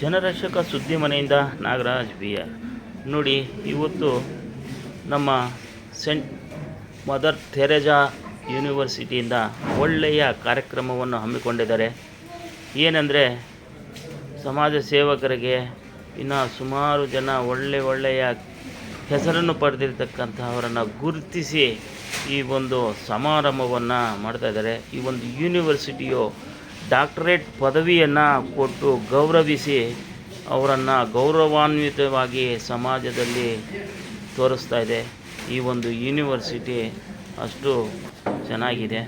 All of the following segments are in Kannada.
ಜನರಕ್ಷಕ ಸುದ್ದಿ ಮನೆಯಿಂದ ನಾಗರಾಜ್ ಬಿ ಆರ್. ನೋಡಿ, ಇವತ್ತು ನಮ್ಮ ಸೆಂಟ್ ಮದರ್ ಥೆರೆಜಾ ಯೂನಿವರ್ಸಿಟಿಯಿಂದ ಒಳ್ಳೆಯ ಕಾರ್ಯಕ್ರಮವನ್ನು ಹಮ್ಮಿಕೊಂಡಿದ್ದಾರೆ. ಏನಂದರೆ, ಸಮಾಜ ಸೇವಕರಿಗೆ ಇನ್ನು ಸುಮಾರು ಜನ ಒಳ್ಳೆ ಒಳ್ಳೆಯ ಹೆಸರನ್ನು ಪಡೆದಿರ್ತಕ್ಕಂಥವರನ್ನು ಗುರುತಿಸಿ ಈ ಒಂದು ಸಮಾರಂಭವನ್ನು ಮಾಡ್ತಾಯಿದ್ದಾರೆ ಈ ಒಂದು ಯೂನಿವರ್ಸಿಟಿಯು ಡಾಕ್ಟರೇಟ್ ಪದವಿಯನ್ನು ಕೊಟ್ಟು ಗೌರವಿಸಿ ಅವರನ್ನು ಗೌರವಾನ್ವಿತವಾಗಿ ಸಮಾಜದಲ್ಲಿ ತೋರಿಸ್ತಾ ಇದೆ. ಈ ಒಂದು ಯೂನಿವರ್ಸಿಟಿ ಅಷ್ಟು ಚೆನ್ನಾಗಿದೆ.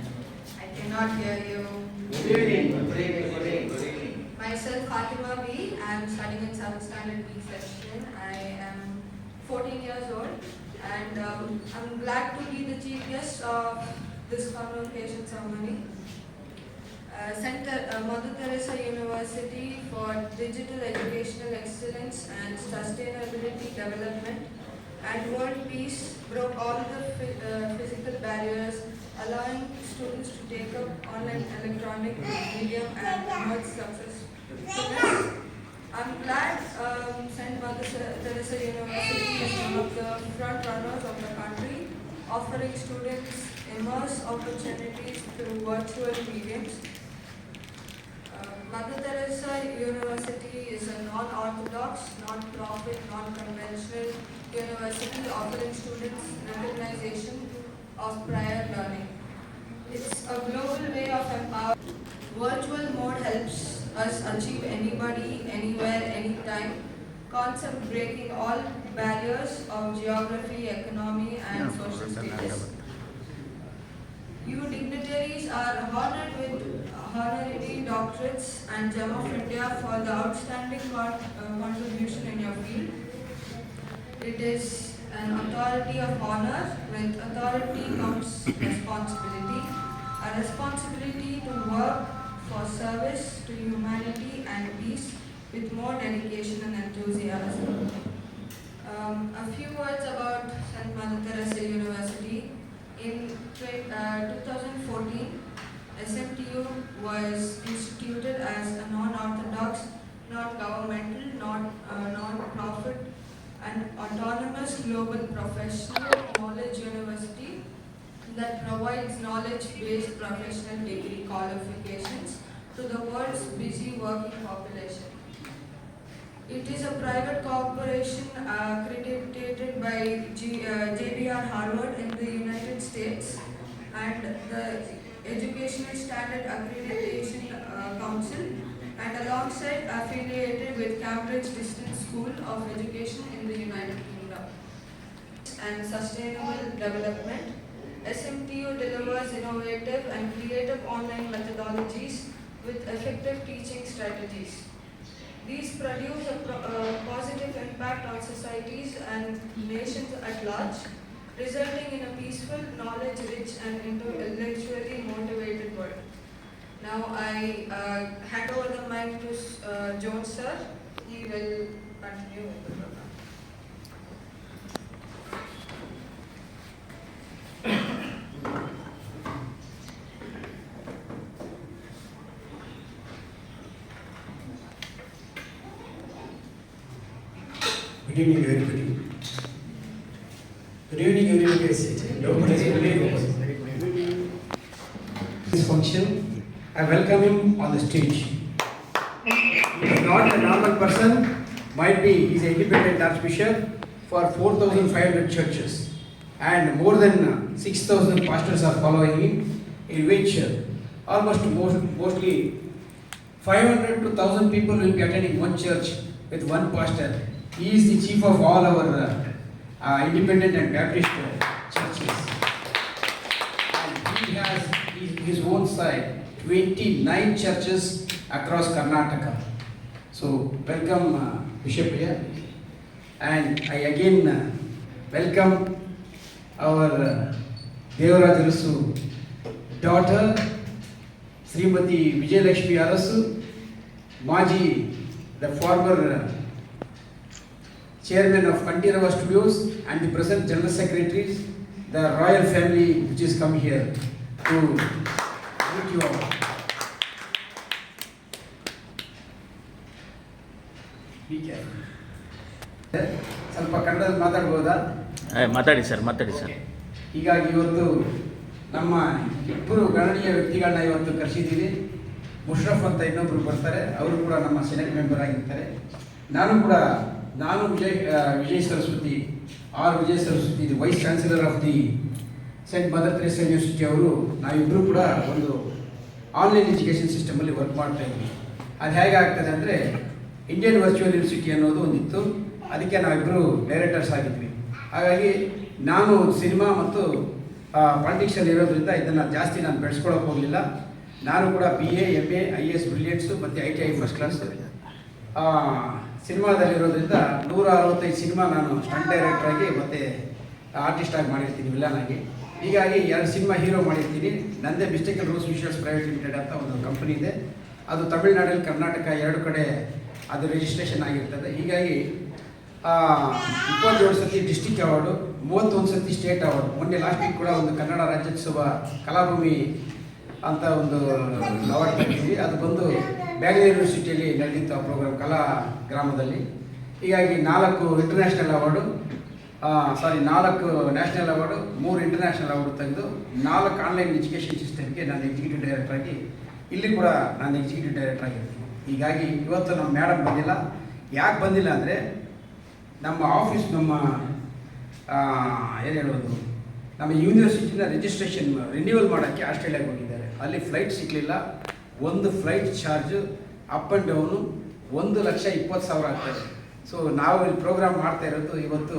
This convocation ceremony. Uh, Center uh, Mother Teresa University for Digital Educational Excellence and Sustainability Development and World Peace broke all the uh, physical barriers, allowing students to take up online electronic medium and emerge. I'm glad um, St. Mother Teresa University is one of the front runners of the country, offering students immense opportunities through virtual mediums. Mother Teresa University is a non-orthodox, non-profit, non-conventional university offering students recognition of prior learning. It's a global way of empowerment. Virtual mode helps us achieve anybody, anywhere, anytime. Concept breaking all barriers of geography, economy and social status. You dignitaries are honored with honorary doctorates and Gem of India for the outstanding uh, contribution in your field. It is an authority of honor. With authority comes responsibility. A responsibility to work for service to humanity and peace with more dedication and enthusiasm. Um, a few words about St. Mother Teresa University. In uh, 2014, SMTU was instituted as a non-orthodox, non-governmental, non, uh, non-profit and autonomous global professional knowledge university that provides knowledge-based professional degree qualifications to the world's busy working population. It is a private corporation uh, accredited by G, uh, JBR Harvard in the United States and the Educational Standard Accreditation uh, Council and alongside affiliated with Cambridge Distance School of Education in the United Kingdom. And sustainable development. SMTU delivers innovative and creative online methodologies with effective teaching strategies. These produce a pro- uh, positive impact on societies and nations at large, resulting in a peaceful, knowledge-rich and intellectually motivated world. Now I uh, hand over the mic to uh, Jones sir. He will continue with the program. Good evening, everybody. Sit. Nobody This function, I welcome him on the stage. He is not a normal person, might be, he is an independent archbishop for 4,500 churches. And more than uh, 6,000 pastors are following him, in which uh, almost most, mostly 500 to 1,000 people will be attending one church with one pastor. He is the chief of all our uh, independent and Baptist uh, churches. And he has his, own side 29 churches across Karnataka. So, welcome uh, Bishop here. And I again uh, welcome our uh, Devaraj Rusu daughter, Srimati Vijayalakshmi Arasu, Maji, the former uh, chairman of Kantirava Studios and the present general secretaries, the royal family which has come here to meet you all. ಸ್ವಲ್ಪ ಕನ್ನಡದಲ್ಲಿ ಮಾತಾಡ್ಬೋದಾ? ಮಾತಾಡಿ ಸರ್ ಮಾತಾಡಿ ಸರ್. ಹೀಗಾಗಿ ಇವತ್ತು ನಮ್ಮ ಇಬ್ಬರು ಗಣನೀಯ ವ್ಯಕ್ತಿಗಳನ್ನ ಇವತ್ತು ಕರೆಸಿದ್ದೀವಿ ಮುಷ್ರಫ್ ಅಂತ ಇನ್ನೊಬ್ಬರು ಬರ್ತಾರೆ. ಅವರು ಕೂಡ ನಮ್ಮ ಸೆನೆಟ್ ಮೆಂಬರ್ ಆಗಿರ್ತಾರೆ. ನಾನು ಕೂಡ ನಾನು Vijay Vijay Saraswati, R. Vijay Saraswati vice chancellor of the Saint Mother Teresa University ಅವರು ನಾವಿಬ್ಬರು ಕೂಡ ಒಂದು ಆನ್ಲೈನ್ ಎಜುಕೇಷನ್ ಸಿಸ್ಟಮಲ್ಲಿ ವರ್ಕ್ ಮಾಡ್ತಾ ಇದ್ವಿ. ಅದು ಹೇಗೆ ಆಗ್ತದೆ ಅಂದರೆ, ಇಂಡಿಯನ್ ವರ್ಚುವಲ್ ಯೂನಿವರ್ಸಿಟಿ ಅನ್ನೋದು ಒಂದಿತ್ತು. ಅದಕ್ಕೆ ನಾವಿಬ್ಬರು ಡೈರೆಕ್ಟರ್ಸ್ ಆಗಿದ್ವಿ. ಹಾಗಾಗಿ ನಾನು ಸಿನಿಮಾ ಮತ್ತು ಪಾಲಿಟಿಕ್ಸಲ್ಲಿ ಇರೋದ್ರಿಂದ ಇದನ್ನು ಜಾಸ್ತಿ ನಾನು ಬೆಳೆಸ್ಕೊಳಕ್ಕೆ ಹೋಗಲಿಲ್ಲ. ನಾನು ಕೂಡ B A M A I S brilliance ಮತ್ತು I T I first class ಸಿನಿಮಾದಲ್ಲಿರೋದ್ರಿಂದ ನೂರ ಅರವತ್ತೈದು ಸಿನಿಮಾ ನಾನು ಸ್ಟಂಟ್ ಮತ್ತೆ ಆರ್ಟಿಸ್ಟ್ ಆಗಿ ಮಾಡಿರ್ತೀನಿ ವಿಲನ್ ಆಗಿ ಹೀಗಾಗಿ ಎರಡು ಸಿನಿಮಾ ಹೀರೋ ಮಾಡಿರ್ತೀನಿ. ನಂದೇ Mystical Rose Visuals private limited ಅಂತ ಒಂದು ಕಂಪನಿ ಇದೆ. ಅದು ತಮಿಳುನಾಡಲ್ಲಿ ಕರ್ನಾಟಕ ಎರಡು ಕಡೆ ಅದು ರಿಜಿಸ್ಟ್ರೇಷನ್ ಆಗಿರ್ತದೆ. ಹೀಗಾಗಿ ಇಪ್ಪತ್ತೇಳು ಸತಿ ಡಿಸ್ಟಿಕ್ ಅವಾರ್ಡು, ಮೂವತ್ತೊಂದು ಸತಿ ಸ್ಟೇಟ್ ಅವಾರ್ಡು. ಮೊನ್ನೆ ಲಾಸ್ಟ್ ವೀಕ್ ಕೂಡ ಒಂದು ಕನ್ನಡ ರಾಜ್ಯೋತ್ಸವ ಕಲಾಭೂಮಿ ಅಂತ ಒಂದು ಅವಾರ್ಡ್ ತಗೊಂಡಿದ್ವಿ ಅದು ಬಂದು ಬ್ಯಾಂಗ್ಳೂರು ಯೂನಿವರ್ಸಿಟಿಯಲ್ಲಿ ನಡೆದಿತ್ತು ಪ್ರೋಗ್ರಾಮ್ ಕಲಾ ಗ್ರಾಮದಲ್ಲಿ. ಹೀಗಾಗಿ ನಾಲ್ಕು ಇಂಟರ್ನ್ಯಾಷನಲ್ ಅವಾರ್ಡು ಸಾರಿ ನಾಲ್ಕು ನ್ಯಾಷನಲ್ ಅವಾರ್ಡು ಮೂರು ಇಂಟರ್ನ್ಯಾಷನಲ್ ಅವಾರ್ಡ್ ತೆಗೆದು ನಾಲ್ಕು ಆನ್ಲೈನ್ ಎಜುಕೇಷನ್ ಸಿಸ್ಟಮ್ಗೆ ನಾನು ಎಕ್ಸಿಕ್ಯೂಟಿವ್ ಡೈರೆಕ್ಟರ್ ಆಗಿ ಇಲ್ಲಿ ಕೂಡ ನಾನು ಎಕ್ಸಿಕ್ಯೂಟಿವ್ ಡೈರೆಕ್ಟರ್ ಆಗಿರ್ತೀನಿ ಹೀಗಾಗಿ ಇವತ್ತು ನಮ್ಮ ಮೇಡಮ್ ಬಂದಿಲ್ಲ. ಯಾಕೆ ಬಂದಿಲ್ಲ ಅಂದರೆ ನಮ್ಮ ಆಫೀಸ್ ನಮ್ಮ ಏನು ಹೇಳೋದು, ನಮ್ಮ ಯೂನಿವರ್ಸಿಟಿನ ರಿಜಿಸ್ಟ್ರೇಷನ್ ರಿನ್ಯೂವಲ್ ಮಾಡೋಕ್ಕೆ ಆಸ್ಟ್ರೇಲಿಯಾಗೆ ಹೋಗಿದ್ದಾರೆ. ಅಲ್ಲಿ ಫ್ಲೈಟ್ ಸಿಗಲಿಲ್ಲ. ಒಂದು flight charge up and down ಒಂದು ಲಕ್ಷ ಇಪ್ಪತ್ತು ಸಾವಿರ ಆಗ್ತದೆ. ಸೊ ನಾವು ಇಲ್ಲಿ ಪ್ರೋಗ್ರಾಮ್ ಮಾಡ್ತಾ ಇರೋದು ಇವತ್ತು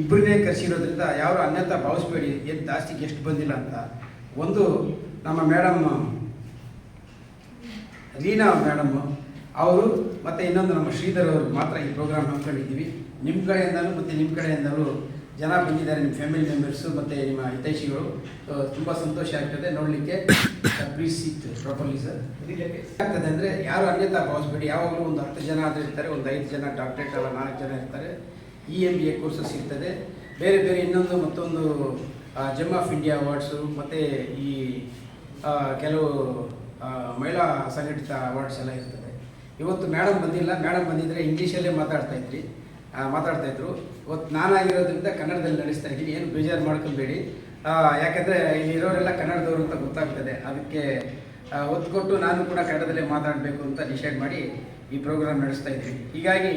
ಇಬ್ಬರನ್ನೇ ಕರೆಸಿರೋದ್ರಿಂದ ಯಾರು ಅನ್ಯತಾ ಭಾವಿಸ್ಬೇಡಿ ಏನು ಜಾಸ್ತಿಗೆ ಎಷ್ಟು ಬಂದಿಲ್ಲ ಅಂತ. ಒಂದು ನಮ್ಮ ಮೇಡಮ್ ರೀನಾ ಮೇಡಮ್ ಅವರು ಮತ್ತು ಇನ್ನೊಂದು ನಮ್ಮ ಶ್ರೀಧರ್ ಅವರು ಮಾತ್ರ ಈ ಪ್ರೋಗ್ರಾಮ್ ಹಮ್ಮಿಕೊಂಡಿದ್ದೀವಿ ನಿಮ್ಮ ಕಡೆಯಿಂದಲೂ ಮತ್ತು ನಿಮ್ಮ ಕಡೆಯಿಂದಲೂ ಜನ ಬಂದಿದ್ದಾರೆ, ನಿಮ್ಮ ಫ್ಯಾಮಿಲಿ ಮೆಂಬರ್ಸು ಮತ್ತು ನಿಮ್ಮ ಹಿತೈಷಿಗಳು. ತುಂಬ ಸಂತೋಷ ಆಗ್ತದೆ. ನೋಡಲಿಕ್ಕೆ ಪ್ಲೀಸ್ ಸಿಕ್ತು ಪ್ರಾಪರ್ಲಿ ಸರ್ ಆಗ್ತದೆ ಅಂದರೆ ಯಾರು ಅನ್ಯತಾ ಭಾವಿಸ್ಬೇಡಿ ಯಾವಾಗಲೂ ಒಂದು ಹತ್ತು ಜನ ಆದರೆ ಇರ್ತಾರೆ, ಒಂದು ಐದು ಜನ ಡಾಕ್ಟ್ರೇಟ್ ಅಲ್ಲ ನಾಲ್ಕು ಜನ ಇರ್ತಾರೆ. E M B A courses ಇರ್ತದೆ ಬೇರೆ ಬೇರೆ ಇನ್ನೊಂದು ಮತ್ತೊಂದು ಜಮ್ ಆಫ್ ಇಂಡಿಯಾ ಅವಾರ್ಡ್ಸು ಮತ್ತು ಈ ಕೆಲವು ಮಹಿಳಾ ಸಂಘಟಿತ ಅವಾರ್ಡ್ಸ್ ಎಲ್ಲ ಇರ್ತದೆ. ಇವತ್ತು ಮೇಡಮ್ ಬಂದಿಲ್ಲ. ಮೇಡಮ್ ಬಂದಿದ್ದರೆ ಇಂಗ್ಲೀಷಲ್ಲೇ ಮಾತಾಡ್ತಾ ಇದ್ರಿ. ಮಾತಾಡ್ತಾ ಇದ್ರು. ಇವತ್ತು ನಾನಾಗಿರೋದ್ರಿಂದ ಕನ್ನಡದಲ್ಲಿ ನಡೆಸ್ತಾ ಇದ್ದೀನಿ. ಏನು ಬೇಜಾರು ಮಾಡ್ಕೊಬೇಡಿ. ಯಾಕಂದರೆ ಇಲ್ಲಿರೋರೆಲ್ಲ ಕನ್ನಡದವರು ಅಂತ ಗೊತ್ತಾಗ್ತದೆ. ಅದಕ್ಕೆ ಆ, ಒತ್ತು ಕೊಟ್ಟು ನಾನು ಕೂಡ ಕನ್ನಡದಲ್ಲೇ ಮಾತಾಡಬೇಕು ಅಂತ ಡಿಸೈಡ್ ಮಾಡಿ ಈ ಪ್ರೋಗ್ರಾಮ್ ನಡೆಸ್ತಾ ಇದ್ದೀನಿ. ಹೀಗಾಗಿ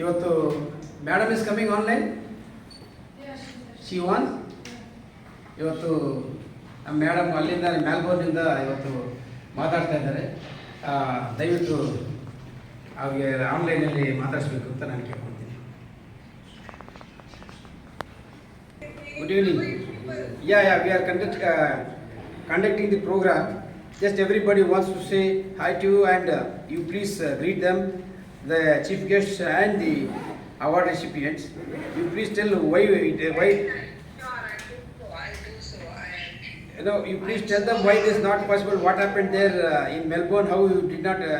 ಇವತ್ತು madam is coming online she won ಇವತ್ತು ನಮ್ಮ ಮೇಡಮ್ ಅಲ್ಲಿಂದ ಮೆಲ್ಬೋರ್ನಿಂದ ಇವತ್ತು ಮಾತಾಡ್ತಾ ಇದ್ದಾರೆ. ದಯವಿಟ್ಟು ಅವ್ರಿಗೆ ಆನ್ಲೈನಲ್ಲಿ ಮಾತಾಡಿಸ್ಬೇಕು ಅಂತ ನಾನು ಕೇಳ್ಕೊಳ್ತೀನಿ good evening ya ya we are conduct conducting the program. Just everybody wants to say hi to you and uh, you please uh, greet them, the chief guests and the award recipients. You please tell why, it- why you know, you please tell them why it is not possible, what happened there uh, in Melbourne, how you did not uh,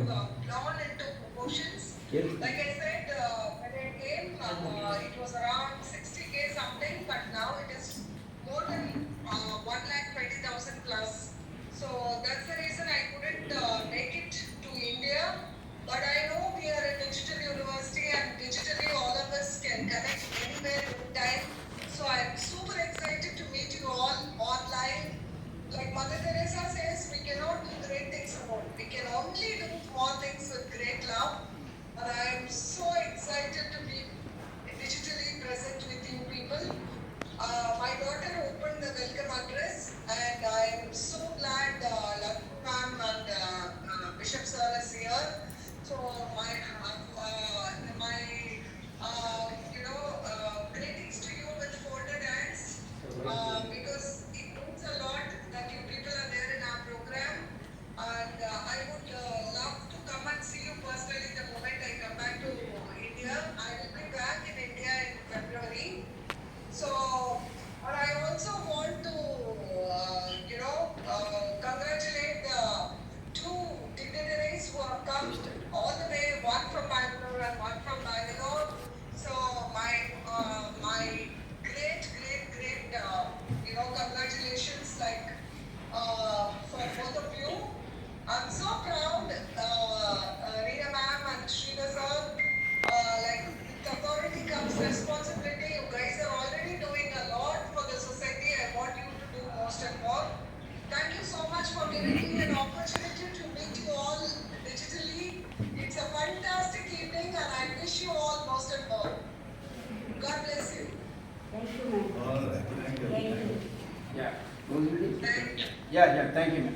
yeah yeah, thank you ma'am.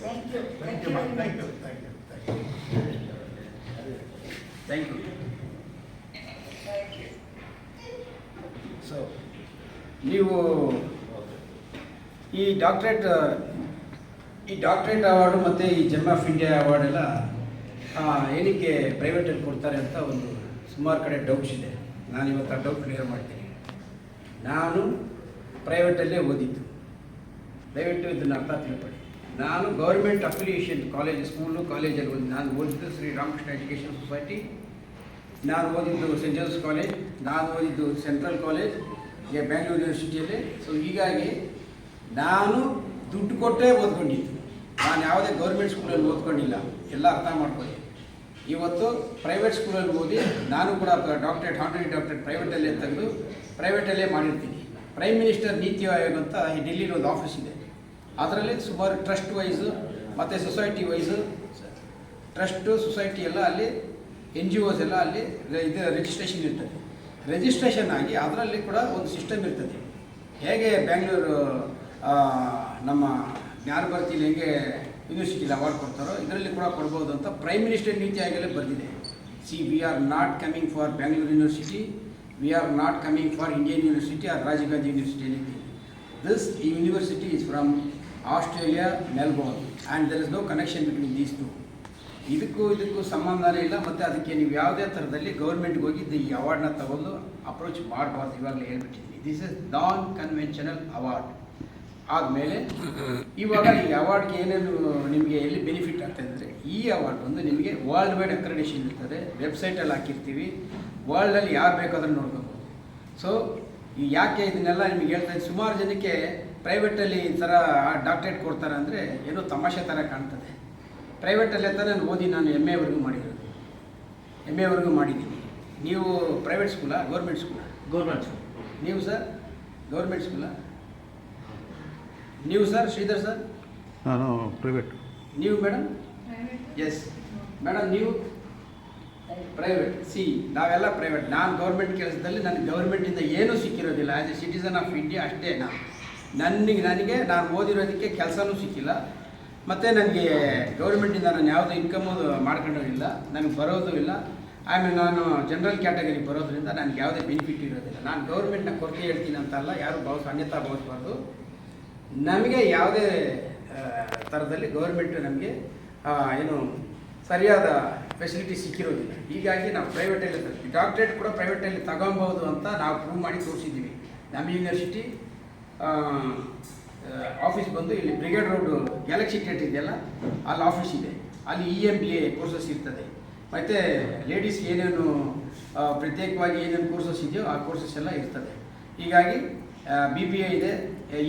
Thank you. Thank you, ma'am. Thank you, thank you, thank you. Thank you Thank you. So, ನೀವು ಈ ಡಾಕ್ಟ್ರೇಟ್ ಈ ಡಾಕ್ಟ್ರೇಟ್ ಅವಾರ್ಡು ಮತ್ತು ಈ ಜೆಮ್ ಆಫ್ ಇಂಡಿಯಾ ಅವಾರ್ಡ್ ಎಲ್ಲ ಆ, ಏನಕ್ಕೆ ಪ್ರೈವೇಟಲ್ಲಿ ಕೊಡ್ತಾರೆ ಅಂತ ಒಂದು ಸುಮಾರು ಕಡೆ ಡೌಟ್ಸ್ ಇದೆ ನಾನು ಇವತ್ತು ಆ ಡೌಟ್ ಕ್ಲಿಯರ್ ಮಾಡ್ತೀನಿ ನಾನು ಪ್ರೈವೇಟಲ್ಲೇ ಓದಿದ್ದು ದಯವಿಟ್ಟು ಇದನ್ನು ಅರ್ಥ ತಿಳ್ಕೊಳ್ಳಿ. ನಾನು ಗೌರ್ಮೆಂಟ್ ಅಫಿಲಿಯೇಷನ್ ಕಾಲೇಜ್ ಸ್ಕೂಲು ಕಾಲೇಜಲ್ಲಿ ಓದಿ ನಾನು ಓದಿದ್ದು ಶ್ರೀ ರಾಮಕೃಷ್ಣ ಎಜುಕೇಷನ್ ಸೊಸೈಟಿ ನಾನು ಓದಿದ್ದು ಸೆಂಟ್ ಜೋಸೆಫ್ ಕಾಲೇಜ್ ನಾನು ಓದಿದ್ದು ಸೆಂಟ್ರಲ್ ಕಾಲೇಜ್ ಈಗ ಯೂನಿವರ್ಸಿಟಿಯಲ್ಲಿ ಸೊ ಹೀಗಾಗಿ ನಾನು ದುಡ್ಡು ಕೊಟ್ಟೇ ಓದ್ಕೊಂಡಿದ್ದು. ನಾನು ಯಾವುದೇ ಗೌರ್ಮೆಂಟ್ ಸ್ಕೂಲಲ್ಲಿ ಓದ್ಕೊಂಡಿಲ್ಲ. ಎಲ್ಲ ಅರ್ಥ ಮಾಡ್ಕೊಳ್ಳಿ. ಇವತ್ತು ಪ್ರೈವೇಟ್ ಸ್ಕೂಲಲ್ಲಿ ಓದಿ, ನಾನು ಕೂಡ ಡಾಕ್ಟ್ರೇಟ್ ಹಾನರಿ ಡಾಕ್ಟ್ರೇಟ್ ಪ್ರೈವೇಟಲ್ಲೇ ತೆಗೆದು ಪ್ರೈವೇಟಲ್ಲೇ ಮಾಡಿರ್ತೀನಿ. ಪ್ರೈಮ್ ಮಿನಿಸ್ಟರ್ ನೀತಿ ಆಯೋಗ ಅಂತ ಈ ಡೆಲ್ಲಿಲಿ ಒಂದು ಆಫೀಸ್ ಇದೆ. ಅದರಲ್ಲಿ ಸುಮಾರು ಟ್ರಸ್ಟ್ ವೈಸು ಮತ್ತು ಸೊಸೈಟಿ ವೈಸು ಟ್ರಸ್ಟು ಸೊಸೈಟಿ ಎಲ್ಲ ಅಲ್ಲಿ ಎನ್ ಜಿ ಓಸ್ ಎಲ್ಲ ಅಲ್ಲಿ ಇದು ರಿಜಿಸ್ಟ್ರೇಷನ್ ಇರ್ತದೆ. ರಿಜಿಸ್ಟ್ರೇಷನ್ ಆಗಿ ಅದರಲ್ಲಿ ಕೂಡ ಒಂದು ಸಿಸ್ಟಮ್ ಇರ್ತದೆ. ಹೇಗೆ ಬ್ಯಾಂಗ್ಳೂರು ನಮ್ಮ ಜ್ಞಾನಭಾರತಿಲಿ ಹೇಗೆ ಯೂನಿವರ್ಸಿಟಿಲಿ ಅವಾರ್ಡ್ ಕೊಡ್ತಾರೋ ಇದರಲ್ಲಿ ಕೂಡ ಕೊಡ್ಬೋದು ಅಂತ ಪ್ರೈಮ್ ಮಿನಿಸ್ಟರ್ ನೀತಿ ಆಗಲೇ ಬರೆದಿದೆ. See we are not coming for Bangalore university we are not coming for Indian university or Rajiv Gandhi university anything. This university is from Australia, Melbourne. And there is no connection between these two ಇದಕ್ಕೂ ಇದಕ್ಕೂ ಸಂಬಂಧನೇ ಇಲ್ಲ ಮತ್ತು ಅದಕ್ಕೆ ನೀವು ಯಾವುದೇ ಥರದಲ್ಲಿ ಗೌರ್ಮೆಂಟ್ಗೆ ಹೋಗಿ ಈ ಅವಾರ್ಡ್ನ ತಗೊಂಡು ಅಪ್ರೋಚ್ ಮಾಡಬಾರ್ದು ಇವಾಗಲೇ ಹೇಳ್ಬಿಟ್ಟಿದ್ದೀನಿ. This is non conventional award ಆದಮೇಲೆ ಇವಾಗ ಈ ಅವಾರ್ಡ್ಗೆ ಏನೇನು ನಿಮಗೆ ಎಲ್ಲಿ ಬೆನಿಫಿಟ್ ಆಗ್ತದೆ ಈ ಅವಾರ್ಡ್ ಒಂದು ನಿಮಗೆ ವರ್ಲ್ಡ್ ವೈಡ್ ಅಕ್ರೆಡಿಷನ್ ಇರ್ತದೆ ವೆಬ್ಸೈಟಲ್ಲಿ ಹಾಕಿರ್ತೀವಿ. ವರ್ಲ್ಡಲ್ಲಿ ಯಾರು ಬೇಕಾದ್ರೂ ನೋಡ್ಕೋಬೋದು. ಸೊ ಯಾಕೆ ಇದನ್ನೆಲ್ಲ ನಿಮಗೆ ಹೇಳ್ತಾ ಸುಮಾರು ಜನಕ್ಕೆ ಪ್ರೈವೇಟಲ್ಲಿ ಈ ಥರ ಡಾಕ್ಟ್ರೇಟ್ ಕೊಡ್ತಾರೆ ಅಂದರೆ ಏನೋ ತಮಾಷೆ ಥರ ಕಾಣ್ತದೆ. ಪ್ರೈವೇಟಲ್ಲೇ ತಾನೇ ನಾನು ಓದಿ ನಾನು ಎಂ ಎವರೆಗೂ ಮಾಡಿರೋದು. ಎಂ ಎವರೆಗೂ ಮಾಡಿದ್ದೀನಿ. ನೀವು ಪ್ರೈವೇಟ್ ಸ್ಕೂಲಾ ಗೌರ್ಮೆಂಟ್ ಸ್ಕೂಲಾ ಗೌರ್ಮೆಂಟ್ ಸ್ಕೂಲ್ ನೀವು ಸರ್ ಗೌರ್ಮೆಂಟ್ ಸ್ಕೂಲಾ ನೀವು ಸರ್ ಶ್ರೀಧರ್ ಸರ್ ನಾನು ಪ್ರೈವೇಟ್ ನೀವು ಮೇಡಮ್ ಎಸ್ ಮೇಡಮ್ ನೀವು? ಪ್ರೈವೇಟ್ ಸಿ ನಾವೆಲ್ಲ ಪ್ರೈವೇಟ್ ನಾನು ಗೌರ್ಮೆಂಟ್ ಕೆಲಸದಲ್ಲಿ ನನಗೆ ಗೌರ್ಮೆಂಟಿಂದ ಏನೂ ಸಿಕ್ಕಿರೋದಿಲ್ಲ. As a citizen of India ಅಷ್ಟೇ ನಾನು ನನಗೆ ನನಗೆ, ನಾನು ಓದಿರೋದಕ್ಕೆ ಕೆಲಸನೂ ಸಿಕ್ಕಿಲ್ಲ. ಮತ್ತು ನನಗೆ ಗೌರ್ಮೆಂಟಿಂದ ನಾನು ಯಾವುದೇ ಇನ್ಕಮು ಮಾಡ್ಕೊಂಡಿಲ್ಲ ನನಗೆ ಬರೋದು ಇಲ್ಲ. ಆಮೇಲೆ ನಾನು ಜನರಲ್ ಕ್ಯಾಟಗರಿ ಬರೋದ್ರಿಂದ ನನಗೆ ಯಾವುದೇ ಬೆನಿಫಿಟ್ ಇರೋದಿಲ್ಲ. ನಾನು ಗೌರ್ಮೆಂಟ್ನ ಕೊರತೆ ಹೇಳ್ತೀನಿ ಅಂತಲ್ಲ ಯಾರು ಭಾವಿಸ್ ಅನ್ಯತಾ ಭಾವಿಸ್ಬಾರ್ದು ನಮಗೆ ಯಾವುದೇ ಥರದಲ್ಲಿ ಗೌರ್ಮೆಂಟ್ ನಮಗೆ ಏನು ಸರಿಯಾದ ಫೆಸಿಲಿಟಿ ಸಿಕ್ಕಿರೋದಿಲ್ಲ. ಹೀಗಾಗಿ ನಾವು ಪ್ರೈವೇಟಲ್ಲಿ ಡಾಕ್ಟ್ರೇಟ್ ಕೂಡ ಪ್ರೈವೇಟಲ್ಲಿ ತಗೊಬೋದು ಅಂತ ನಾವು ಪ್ರೂವ್ ಮಾಡಿ ತೋರಿಸಿದ್ದೀವಿ. ನಮ್ಮ ಯೂನಿವರ್ಸಿಟಿ ಆಫೀಸ್ ಬಂದು ಇಲ್ಲಿ ಬ್ರಿಗೇಡ್ ರೋಡ್ ಗ್ಯಾಲಕ್ಸಿ ಥಿಯೇಟರ್ ಇದೆಯಲ್ಲ, ಅಲ್ಲಿ ಆಫೀಸ್ ಇದೆ. ಅಲ್ಲಿ E M B A courses ಇರ್ತದೆ. ಮತ್ತು ಲೇಡೀಸ್ ಏನೇನು ಪ್ರತ್ಯೇಕವಾಗಿ ಏನೇನು ಕೋರ್ಸಸ್ ಇದೆಯೋ ಆ ಕೋರ್ಸಸ್ ಎಲ್ಲ ಇರ್ತದೆ. ಹೀಗಾಗಿ ಬಿ ಬಿ ಎ ಇದೆ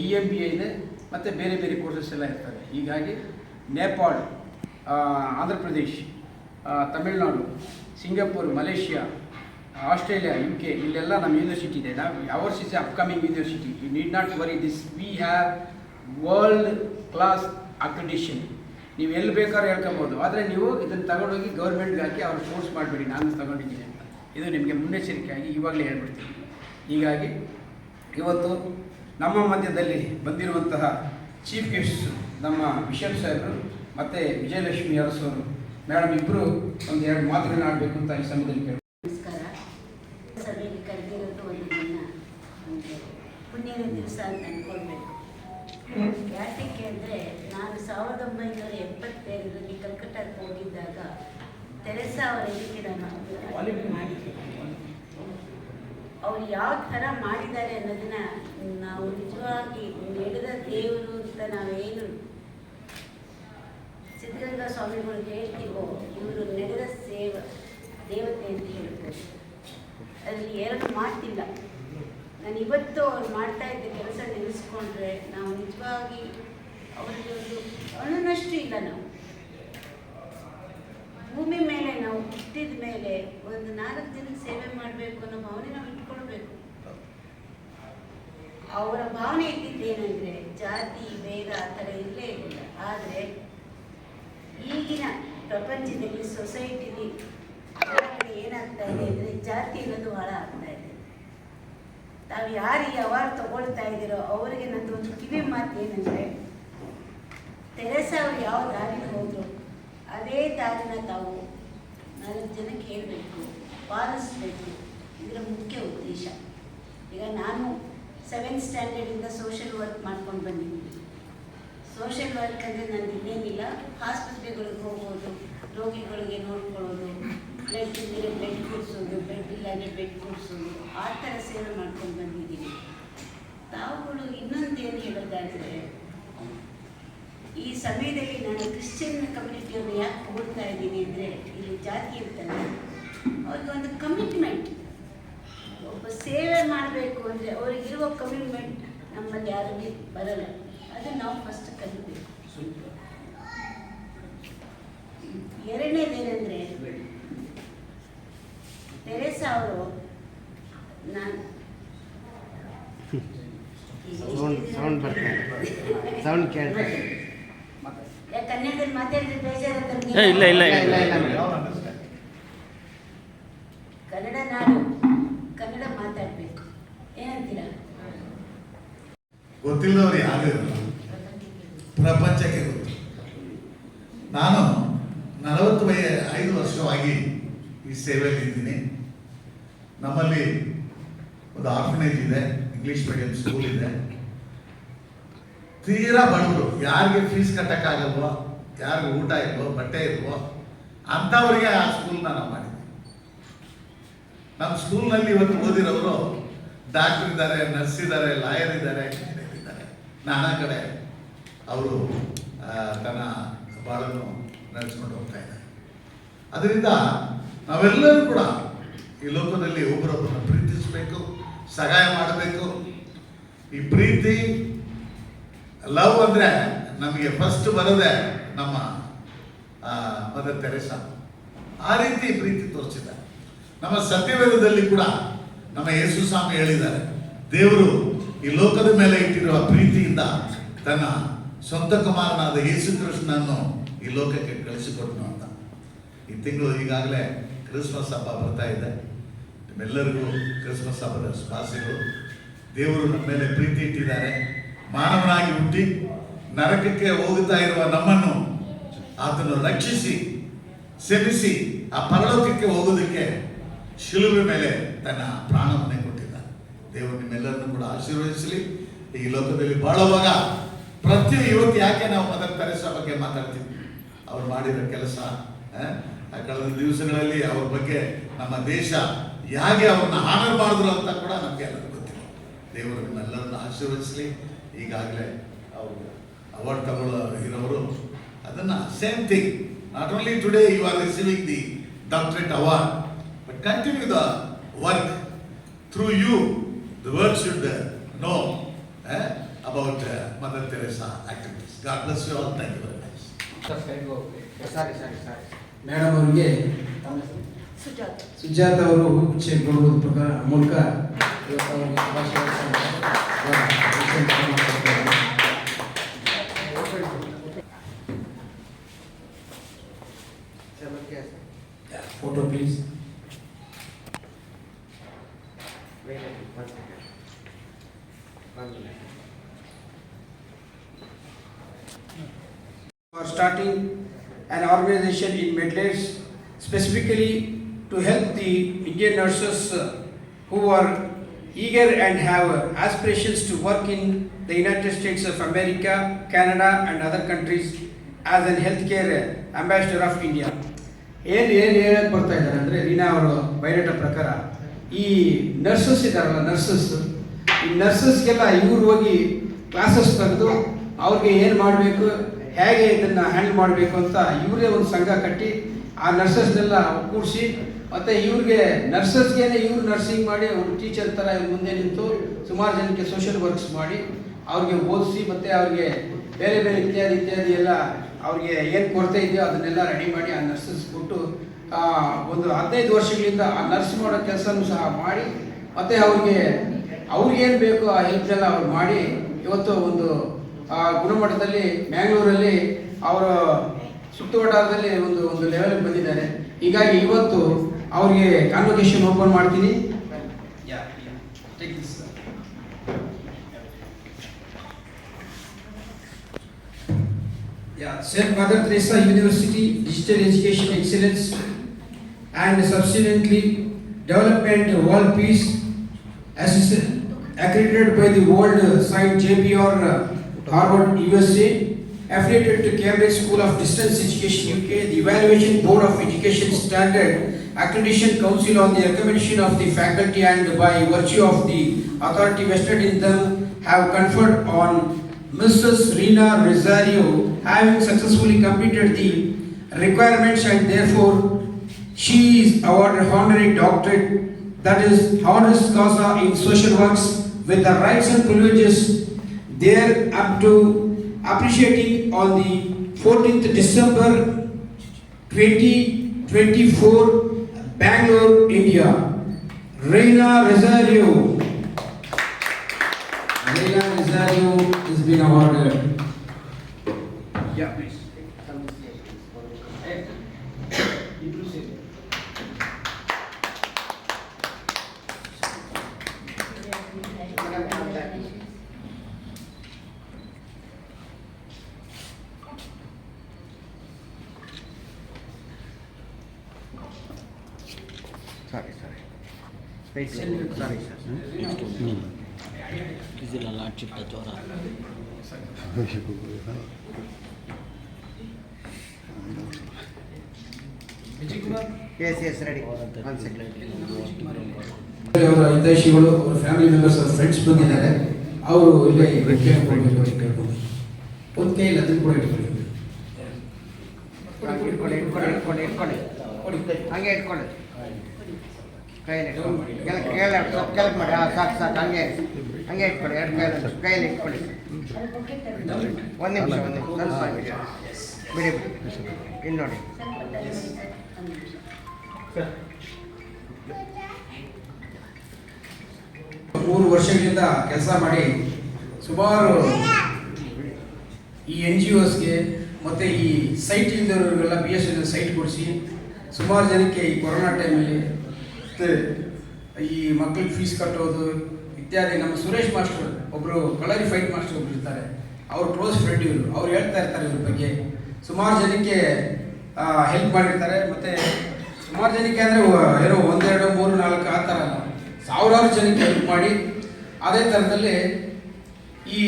ಇ ಎಂ ಬಿ ಎ ಇದೆ, ಮತ್ತು ಬೇರೆ ಬೇರೆ ಕೋರ್ಸಸ್ ಎಲ್ಲ ಇರ್ತದೆ ಹೀಗಾಗಿ, Nepal Andhra Pradesh Tamil Nadu, Singapore, Malaysia Australia U K ಇಲ್ಲೆಲ್ಲ ನಮ್ಮ ಯೂನಿವರ್ಸಿಟಿ ಇದೆ. ನಾವು ours is upcoming university you need not worry this we have world class accreditation ನೀವು ಎಲ್ಲಿ ಬೇಕಾದ್ರೂ ಹೇಳ್ಕೊಬೋದು. ಆದರೆ ನೀವು ಇದನ್ನು ತಗೊಂಡೋಗಿ ಗೌರ್ಮೆಂಟ್ಗೆ ಹಾಕಿ ಅವ್ರು ಫೋರ್ಸ್ ಮಾಡಬೇಡಿ. ನಾನು ತಗೊಂಡಿದ್ದೀನಿ ಅಂತ. ಇದು ನಿಮಗೆ ಮುನ್ನೆಚ್ಚರಿಕೆಯಾಗಿ ಇವಾಗಲೇ ಹೇಳ್ಬಿಡ್ತೀನಿ. ಹೀಗಾಗಿ ಇವತ್ತು ನಮ್ಮ ಮಧ್ಯದಲ್ಲಿ ಬಂದಿರುವಂತಹ ಚೀಫ್ ಗೆಸ್ಟ್ ನಮ್ಮ ಬಿಷಪ್ ಸಾಹೇಬರು ಮತ್ತು ವಿಜಯಲಕ್ಷ್ಮಿ ಅರಸವರು ಮೇಡಮ್ ಇಬ್ಬರು ಒಂದು ಎರಡು ಮಾತುಗಳನ್ನ ಆಡಬೇಕು ಅಂತ ಈ ಸಮಯದಲ್ಲಿ ಕೇಳಿ ನಮಸ್ಕಾರ. ಸಭೆಗೆ ಕರೆದಿರೋದು ಒಂದು ದಿನ. ಒಂದು ಪುಣ್ಯದ ದಿವಸ ಅಂತ ಅಂದ್ಕೊಳ್ಬೇಕು ಯಾತಕ್ಕೆ ಅಂದರೆ ನಾನು ಸಾವಿರದ ಒಂಬೈನೂರ ಎಪ್ಪತ್ತೇಳರಲ್ಲಿ ಕಲ್ಕಟ್ಟಕ್ಕೆ ಹೋಗಿದ್ದಾಗ ತೆರೆಸಾ ಅವರ ಇದಕ್ಕೆ ನಾನು ಮಾಡಿದ್ದೆ ಅವ್ರು ಯಾವ ಥರ ಮಾಡಿದ್ದಾರೆ ಅನ್ನೋದನ್ನ ನಾವು ನಿಜವಾಗಿ ನಡೆದ ದೇವರು ಅಂತ ನಾವೇನು ಸಿದ್ಧಗಂಗಾ ಸ್ವಾಮಿಗಳು ಹೇಳ್ತೀವೋ, ಇವರು ನಡೆದ ಸೇವ, ದೇವತೆ ಅಂತ ಹೇಳ್ಬೋದು. ಅದರಲ್ಲಿ ಎರಡು ಮಾಡ್ತಿಲ್ಲ. ನಾನು ಇವತ್ತು ಅವ್ರು ಮಾಡ್ತಾ ಇದ್ದ ಕೆಲಸ ನೆನೆಸ್ಕೊಂಡ್ರೆ ನಾವು ನಿಜವಾಗಿ ಅವರಿಗೆ ಒಂದು ಅಣುನಷ್ಟು ಇಲ್ಲ ನಾವು. ಭೂಮಿ ಮೇಲೆ ನಾವು ಹುಟ್ಟಿದ ಮೇಲೆ ಒಂದು ನಾಲ್ಕು ದಿನ ಸೇವೆ ಮಾಡಬೇಕು ಅನ್ನೋ ಭಾವನೆ ನಾವು ಇಟ್ಕೊಳ್ಬೇಕು. ಅವರ ಭಾವನೆ ಇದ್ದಿದ್ದೇನೆಂದರೆ ಜಾತಿ, ಭೇದ ಆ ಥರ ಇರಲೇ ಇಲ್ಲ. ಆದರೆ ಈಗಿನ ಪ್ರಪಂಚದಲ್ಲಿ ಸೊಸೈಟಿಲಿ ಏನಾಗ್ತಾ ಇದೆ ಅಂದರೆ ಜಾತಿ ಅನ್ನೋದು ಭಾಳ ಆಗ್ತಾ ಇದೆ ತಾವು ಯಾರು ಈ ಅವಾರ್ಡ್ ತಗೊಳ್ತಾ ಇದ್ದೀರೋ ಅವರಿಗೆ ನಂದು ಒಂದು ಕಿವಿ ಮಾತು ಏನಂದರೆ, ತೆರೆಸ ಅವ್ರು ಯಾವ ದಾರಿಲಿ ಹೋದ್ರು ಅದೇ ದಾರಿನ ತಾವು ನಾಲ್ಕು ಜನಕ್ಕೆ ಹೇಳಬೇಕು, ಪಾಲಿಸ್ಬೇಕು. ಇದರ ಮುಖ್ಯ ಉದ್ದೇಶ. ಈಗ ನಾನು ಸೆವೆಂತ್ ಸ್ಟ್ಯಾಂಡರ್ಡಿಂದ ಸೋಷಿಯಲ್ ವರ್ಕ್ ಮಾಡ್ಕೊಂಡು ಬಂದಿದ್ದೀನಿ ಸೋಷಿಯಲ್ ವರ್ಕ್ ಅಂದರೆ ನಾನು ಇನ್ನೇನಿಲ್ಲ ಆಸ್ಪತ್ರೆಗಳಿಗೆ ಹೋಗೋದು ರೋಗಿಗಳಿಗೆ ನೋಡ್ಕೊಳ್ಳೋದು ಬ್ಲಡ್ ಇದ್ದರೆ ಬ್ಲಡ್ ಕೊಡಿಸೋದು ಬೆಡ್ ಇಲ್ಲಾಂದರೆ ಬೆಡ್ ಕೊಡಿಸೋದು ಆ ಥರ ಸೇವೆ ಮಾಡ್ಕೊಂಡು ಬಂದಿದ್ದೀನಿ. ತಾವುಗಳು ಇನ್ನೊಂದೇನು ಹೇಳೋದಾದರೆ ಈ ಸಮಯದಲ್ಲಿ ನಾನು ಕ್ರಿಶ್ಚಿಯನ್ ಕಮ್ಯುನಿಟಿಯನ್ನು ಯಾಕೆ ಹೋಗ್ತಾ ಇದ್ದೀನಿ ಅಂದರೆ ಇಲ್ಲಿ ಜಾತಿ ಇರ್ತಲ್ಲ ಅವ್ರಿಗೆ ಒಂದು ಕಮಿಟ್ಮೆಂಟ್ ಒಬ್ಬ ಸೇವೆ ಮಾಡಬೇಕು ಅಂದರೆ ಅವರಿಗಿರುವ ಕಮಿಟ್ಮೆಂಟ್ ನಮ್ಮಲ್ಲಿ ಯಾರಿಗೂ ಬರಲ್ಲ. ಅದು ನಾವು ಫಸ್ಟ್ ಕಲಿಬೇಕು. ಎರಡನೇದೇನೆಂದರೆ ತೆರೇಸಾ ಅವರು ನಾನು ಸೌಂಡ್ ಸೌಂಡ್ ಬರ್ತಾ ಇದೆ. ಸೌಂಡ್ ಕೇಳ್ತಾರೆ ಕನ್ನಡದಲ್ಲಿ ಮಾತಾಡಿದ್ರೆ ಬೇಜಾರಂತ ಇಲ್ಲ, ಇಲ್ಲ, ಇಲ್ಲ. ಇಲ್ಲ ಕನ್ನಡ ನಾಡು ಕನ್ನಡ ಮಾತಾಡಬೇಕು. ಏನಂತೀರಾ? ಗೊತ್ತಿಲ್ಲದವ್ರು ಯಾರು ಪ್ರಪಂಚಕ್ಕೆ ಗೊತ್ತು. ನಾನು ನಲವತ್ತು ಐದು ವರ್ಷವಾಗಿ ಈ ಸೇವೆಯಲ್ಲಿ ಇದ್ದೀನಿ ನಮ್ಮಲ್ಲಿ ಆರ್ಫನೇಜ್ ಇದೆ ಇಂಗ್ಲಿಷ್ ಮೀಡಿಯಂ ಸ್ಕೂಲ್ ಇದೆ. ತೀರಾ ಬಡವರು, ಯಾರಿಗೆ ಫೀಸ್ ಕಟ್ಟಕ್ಕಾಗಲ್ವೋ, ಯಾರಿಗೆ ಊಟ ಇಲ್ವೋ, ಬಟ್ಟೆ ಇಲ್ವೋ, ಅಂಥವ್ರಿಗೆ ಆ ಸ್ಕೂಲ್ನ ನಾವು ಮಾಡಿದ್ವಿ. ನಮ್ಮ ಸ್ಕೂಲ್ನಲ್ಲಿ ಇವತ್ತು ಓದಿರೋರು ಡಾಕ್ಟರ್ ಇದ್ದಾರೆ ನರ್ಸ್ ಇದ್ದಾರೆ ಲಾಯರ್ ಇದ್ದಾರೆ ಇದ್ದಾರೆ. ನಾನಾ ಕಡೆ ಅವರು ತನ್ನ ಬಾಳನ್ನು ನಡೆಸ್ಕೊಂಡು ಹೋಗ್ತಾ ಇದ್ದಾರೆ. ಅದರಿಂದ ನಾವೆಲ್ಲರೂ ಕೂಡ ಈ ಲೋಕದಲ್ಲಿ ಒಬ್ಬರೊಬ್ಬರನ್ನ ಪ್ರೀತಿಸಬೇಕು. ಸಹಾಯ ಮಾಡಬೇಕು. ಈ ಪ್ರೀತಿ ಲವ್ ಅಂದರೆ ನಮಗೆ ಫಸ್ಟ್ ಬರದೆ ನಮ್ಮ ಮದರ್ ತೆರೆಸಾ. ಆ ರೀತಿ ಪ್ರೀತಿ ತೋರಿಸಿದ್ದಾರೆ ನಮ್ಮ ಸತ್ಯವೇದದಲ್ಲಿ ಕೂಡ ನಮ್ಮ ಯೇಸು ಸ್ವಾಮಿ ಹೇಳಿದ್ದಾರೆ, ದೇವರು ಈ ಲೋಕದ ಮೇಲೆ ಇಟ್ಟಿರುವ ಪ್ರೀತಿಯಿಂದ ತನ್ನ ಸ್ವಂತ ಕುಮಾರನಾದ ಯೇಸು ಕೃಷ್ಣನನ್ನು ಈ ಲೋಕಕ್ಕೆ ಕಳಿಸಿಕೊಟ್ಟನು ಅಂತ. ಈ ತಿಂಗಳು ಈಗಾಗಲೇ ಕ್ರಿಸ್ಮಸ್ ಹಬ್ಬ ಬರ್ತಾ ಇದೆ. ನಿಮ್ಮೆಲ್ಲರಿಗೂ ಕ್ರಿಸ್ಮಸ್ ಹಬ್ಬದ ಶುಭಾಶಯಗಳು. ದೇವರು ನಮ್ಮ ಮೇಲೆ ಪ್ರೀತಿ ಇಟ್ಟಿದ್ದಾರೆ. ಮಾನವನಾಗಿ ಹುಟ್ಟಿ ನರಕಕ್ಕೆ ಹೋಗುತ್ತಾ ಇರುವ ನಮ್ಮನ್ನು ಆತನು ರಕ್ಷಿಸಿ ಸೆಮಿಸಿ ಆ ಪರಲೋಕಕ್ಕೆ ಹೋಗೋದಕ್ಕೆ ಶಿಲುಬೆ ಮೇಲೆ ತನ್ನ ಪ್ರಾಣವನ್ನೇ ಕೊಟ್ಟಿದ್ದಾನೆ. ದೇವರು ನಿಮ್ಮೆಲ್ಲರನ್ನು ಕೂಡ ಆಶೀರ್ವದಿಸಲಿ. ಈ ಲೋಕದಲ್ಲಿ ಬಾಳುವಾಗ ಪ್ರತಿ ಇವತ್ತು ಯಾಕೆ ನಾವು ಮದರ್ ತೆರೆಸಾ ಬಗ್ಗೆ ಮಾತಾಡ್ತೀವಿ? ಅವ್ರು ಮಾಡಿರೋ ಕೆಲಸ ಕಳೆದ ದಿವಸಗಳಲ್ಲಿ ಅವ್ರ ಬಗ್ಗೆ ನಮ್ಮ ದೇಶ ಹೇಗೆ ಅವ್ರನ್ನ ಆನರ್ ಮಾಡಿದ್ರು ಅಂತ ಕೂಡ ನಮಗೆ ಗೊತ್ತಿಲ್ಲ. ದೇವರು ನಿಮ್ಮೆಲ್ಲರನ್ನು ಆಶೀರ್ವದಿಸಲಿ. ಈಗಾಗಲೇ ಅವರು ಅವಾರ್ಡ್ ತಗೊಳ್ಳೋ ಇರೋರು ಅದನ್ನ same thing not only today you are receiving the doctorate award but continue the work through you the world should know about Mother Teresa activities God bless you all thank you very much sorry sorry sorry madam ಅವರಿಗೆ ಸುಜಾತ. ಅವರು ಹುಚ್ಚೆ ಕೊಡುವುದರ ಮೂಲಕ ಅವರಿಗೆ nurses uh, who are eager and have uh, aspirations to work in the United States of America, Canada and other countries as an healthcare ambassador of India. ಏನು ಏನು ಹೇಳಕ್ಕೆ ಬರ್ತಾ ಇದ್ದಾರೆ ಅಂದರೆ ರೀನಾ ಅವರು ಬಯೋಡೇಟಾ ಪ್ರಕಾರ ಈ ನರ್ಸಸ್ ಇದ್ದಾರಲ್ಲ ನರ್ಸಸ್ ಈ ನರ್ಸಸ್ಗೆಲ್ಲ ಇವ್ರು ಹೋಗಿ ಕ್ಲಾಸಸ್ ತೆಗೆದು ಅವ್ರಿಗೆ ಏನು ಮಾಡಬೇಕು ಹೇಗೆ ಇದನ್ನು ಹ್ಯಾಂಡಲ್ ಮಾಡಬೇಕು ಅಂತ ಇವರೇ ಒಂದು ಸಂಘ ಕಟ್ಟಿ ಆ ನರ್ಸಸ್ನೆಲ್ಲ ಕೂಡಿಸಿ ಮತ್ತು ಇವ್ರಿಗೆ ನರ್ಸಸ್ಗೆ ಇವ್ರು ನರ್ಸಿಂಗ್ ಮಾಡಿ ಅವ್ರ ಟೀಚರ್ ಥರ ಮುಂದೆ ನಿಂತು ಸುಮಾರು ಜನಕ್ಕೆ ಸೋಷಿಯಲ್ ವರ್ಕ್ಸ್ ಮಾಡಿ ಅವ್ರಿಗೆ ಓದಿಸಿ ಮತ್ತು ಅವ್ರಿಗೆ ಬೇರೆ ಬೇರೆ ಇತ್ಯಾದಿ ಇತ್ಯಾದಿ ಎಲ್ಲ ಅವ್ರಿಗೆ ಏನು ಕೊರತೆ ಇದೆಯೋ ಅದನ್ನೆಲ್ಲ ರೆಡಿ ಮಾಡಿ ಆ ನರ್ಸಸ್ ಕೊಟ್ಟು ಒಂದು ಹದಿನೈದು ವರ್ಷಗಳಿಂದ ಆ ನರ್ಸ್ ಮಾಡೋ ಕೆಲಸನೂ ಸಹ ಮಾಡಿ ಮತ್ತು ಅವ್ರಿಗೆ ಅವ್ರಿಗೇನು ಬೇಕು ಆ ಹೆಲ್ಪ್ನೆಲ್ಲ ಅವ್ರು ಮಾಡಿ. ಇವತ್ತು ಒಂದು ಆ, ಗುಣಮಟ್ಟದಲ್ಲಿ ಮ್ಯಾಂಗ್ಳೂರಲ್ಲಿ ಅವರ ಸುತ್ತುವಟಾರದಲ್ಲಿ ಒಂದು ಒಂದು ಲೆವೆಲ್ಗೆ ಬಂದಿದ್ದಾರೆ. ಹೀಗಾಗಿ ಇವತ್ತು ಅವ್ರಿಗೆ ಕಾನ್ವೊಕೇಶನ್ ಓಪನ್ ಮಾಡ್ತೀನಿ St. Mother Teresa University Digital Education Excellence and subsequently Development World Peace Assistant accredited by the World Site JPR uh, Harvard USA affiliated to Cambridge School of Distance Education UK, the Evaluation Board of Education Standard Accreditation Council on the recommendation of the faculty and by virtue of the authority vested in them have conferred on Mrs. Rina Rosario having successfully completed the requirements and therefore she is awarded honorary doctorate that is honoris causa in social works with the rights and privileges there up to appreciating on the 14th December 2024 Bangalore, India. Reina Rosario. Reina Rosario has been awarded. Yeah, members ಅವ್ರ ಫ್ರೆಂಡ್ಸ್ ಬಂದಿದ್ದಾರೆ. ಅವರು ಇಲ್ಲೇ ಕೇಳ್ಕೊಂಡು ಒಂದು ಕೈಯಲ್ಲಿ ಅದನ್ನು ಕೂಡ ಇಟ್ಕೊಳ್ಳಿ. ಇಟ್ಕೊಳ್ಳಿ ಇಟ್ಕೊಳ್ಳಿ ಇಟ್ಕೊಳ್ಳಿ ಇಟ್ಕೊಳ್ಳಿ ಕೊಡಿ. ಹಂಗೆ ಇಟ್ಕೊಳ್ಳಿ. ಕೈಯಲ್ಲಿ ಇಟ್ಕೊಳ್ಳಿ ಕೆಳಗೆ ಕೆಳಗೆ ಸ್ವಲ್ಪ ಕೆಳಗೆ ಮಾಡಿ. ಹಾಂ ಸಾಕು ಸಾಕು ಹಂಗೆ. ಹಂಗೆ ಇಟ್ಕೊಳ್ಳಿ ಎರಡು ಕೈಯಲ್ಲಿ ಕೈಯಲ್ಲಿ ಇಟ್ಕೊಳ್ಳಿ. ಒಂದು ನಿಮಿಷ ಒಂದು ನಿಮಿಷ. ಸ್ವಲ್ಪ ಬಿಡಿ. ಬಿಡಿ ಬಿಡಿ. ಇಲ್ಲಿ ನೋಡಿ. ಮೂರು ವರ್ಷಗಳಿಂದ ಕೆಲಸ ಮಾಡಿ ಸುಮಾರು ಈ ಎನ್ ಜಿ ಒಸ್ಗೆ ಮತ್ತು ಈ ಸೈಟ್ ಇಲ್ದವ್ರಿಗೆಲ್ಲ ಬಿ ಎಸ್ ಸೈಟ್ ಕೊಡಿಸಿ ಸುಮಾರು ಜನಕ್ಕೆ ಈ ಕೊರೋನಾ ಟೈಮಲ್ಲಿ ಈ ಮಕ್ಳಿಗೆ ಫೀಸ್ ಕಟ್ಟೋದು ಇತ್ಯಾದಿ. ನಮ್ಮ ಸುರೇಶ್ ಮಾಸ್ಟರ್ ಒಬ್ಬರು ಕಳರಿ ಫೈಟ್ ಮಾಸ್ಟರ್ ಒಬ್ರು ಇರ್ತಾರೆ. ಅವ್ರ ಕ್ಲೋಸ್ ಫ್ರೆಂಡ್ ಇವರು. ಅವ್ರು ಹೇಳ್ತಾ ಇರ್ತಾರೆ ಇವ್ರ ಬಗ್ಗೆ. ಸುಮಾರು ಜನಕ್ಕೆ ಹೆಲ್ಪ್ ಮಾಡಿರ್ತಾರೆ. ಮತ್ತು ಸುಮಾರು ಜನಕ್ಕೆ ಅಂದರೆ ಏನೋ ಒಂದೆರಡು, ಮೂರು, ನಾಲ್ಕು, ಆ ಥರ ಸಾವಿರಾರು ಜನಕ್ಕೆ ಹೆಲ್ಪ್ ಮಾಡಿ, ಅದೇ ಥರದಲ್ಲಿ ಈ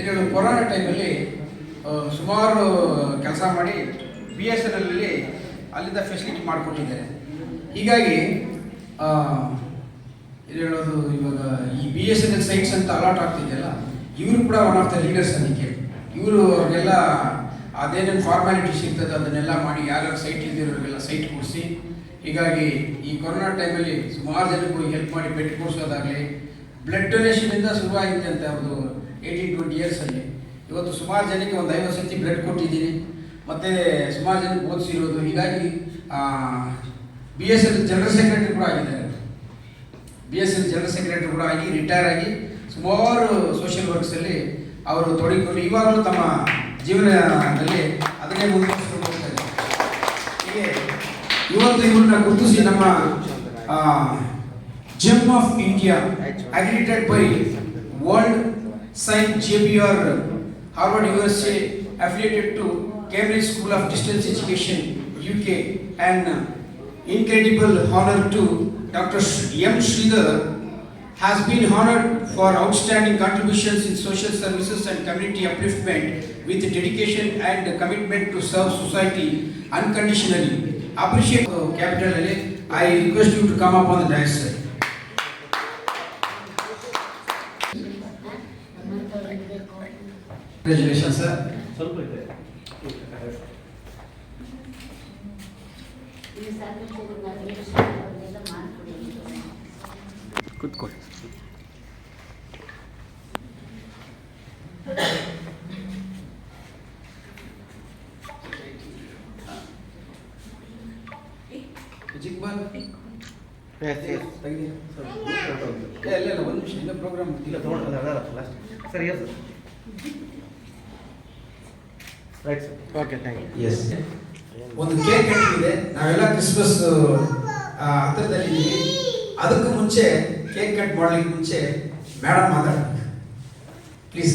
ಏನು ಕೊರೋನಾ ಟೈಮಲ್ಲಿ ಸುಮಾರು ಕೆಲಸ ಮಾಡಿ ಬಿ ಎಸ್ ಎನ್ ಎಲ್ಲಿ ಅಲ್ಲಿಂದ ಫೆಸಿಲಿಟಿ ಮಾಡಿಕೊಟ್ಟಿದ್ದಾರೆ. ಹೀಗಾಗಿ ಏನು ಹೇಳೋದು, ಇವಾಗ ಈ B S N L sites ಅಂತ ಅಲಾಟ್ ಆಗ್ತಿದೆಯಲ್ಲ, ಇವರು ಕೂಡ ಒನ್ ಆಫ್ ದ ಲೀಡರ್ಸ್ ಅದಕ್ಕೆ ಇವರು ಅವ್ರಿಗೆಲ್ಲ ಅದೇನೇನು ಫಾರ್ಮ್ಯಾಲಿಟೀಸ್ ಇರ್ತದೆ ಅದನ್ನೆಲ್ಲ ಮಾಡಿ, ಯಾರ್ಯಾರು ಸೈಟ್ ಇಲ್ದಿರೋರಿಗೆಲ್ಲ ಸೈಟ್ ಕೊಡಿಸಿ ಹೀಗಾಗಿ ಈ ಕೊರೋನಾ ಟೈಮಲ್ಲಿ ಸುಮಾರು ಜನಕ್ಕೆ ಹೆಲ್ಪ್ ಮಾಡಿ ಬೆಡ್ ಕೊಡಿಸೋದಾಗಲಿ ಬ್ಲಡ್ ಡೊನೇಷನಿಂದ ಶುರುವಾಗಿದೆ ಅಂತ ಅವ್ರದ್ದು ಏಯ್ಟೀನ್ ಟ್ವೆಂಟಿ ಇಯರ್ಸಲ್ಲಿ ಇವತ್ತು ಸುಮಾರು ಜನಕ್ಕೆ ಒಂದು ಐವತ್ತು ಸತಿ ಬ್ಲಡ್ ಕೊಟ್ಟಿದ್ದೀನಿ. ಮತ್ತು ಸುಮಾರು ಜನಕ್ಕೆ ಓದಿಸಿರೋದು. ಹೀಗಾಗಿ B S L general secretary ಕೂಡ ಆಗಿದ್ದಾರೆ. B S L general secretary ಕೂಡ ಆಗಿ ರಿಟೈರ್ ಆಗಿ ಸುಮಾರು ಸೋಷಿಯಲ್ ವರ್ಕ್ಸಲ್ಲಿ ಅವರು ತೊಡಗಿಕೊಂಡು ಇವಾಗಲೂ ತಮ್ಮ ಜೀವನದಲ್ಲಿ ಅದನ್ನೇ ಹೀಗೆ ಇವತ್ತು ಇವ್ರನ್ನ ಗುರುತಿಸಿ ನಮ್ಮ gem of India accredited by world sign J B R Harvard university affiliated to Cambridge School of Distance Education, UK, and incredible honor to Dr. M. Sridhar has been honored for outstanding contributions in social services and community upliftment with dedication and commitment to serve society unconditionally. Appreciate uh, capital LA. I request you to come up on the dais. sir. Congratulations, sir. ಈ ಸಾಕಷ್ಟು ಅವ್ರಿಗೆಲ್ಲ ಮಾಡಿಕೊಡಿ ಕೂತ್ಕೊಳ್ಳಿ Jigmal. ಎಸ್ ಎಸ್ ತೆಗ್ದಿ. ಇಲ್ಲ ಇಲ್ಲ ಇಲ್ಲ ಒಂದು ನಿಮಿಷ ಇನ್ನೂ ಪ್ರೋಗ್ರಾಮ್ ಇಲ್ಲ ತೊಗೊಂಡು last sir yes right sir okay thank you yes ಒಂದು ಕೇಕ್ ಇದೆ ನಾವೆಲ್ಲ ಕ್ರಿಸ್ಮಸ್ ಹತ್ತಿರದಲ್ಲಿ ಅದಕ್ಕೂ ಮುಂಚೆ ಕೇಕ್ ಕಟ್ ಮಾಡಲಿಕ್ಕೆ ಮುಂಚೆ ಮೇಡಮ್ ಮಾತಾಡ್ಬೇಕು. ಪ್ಲೀಸ್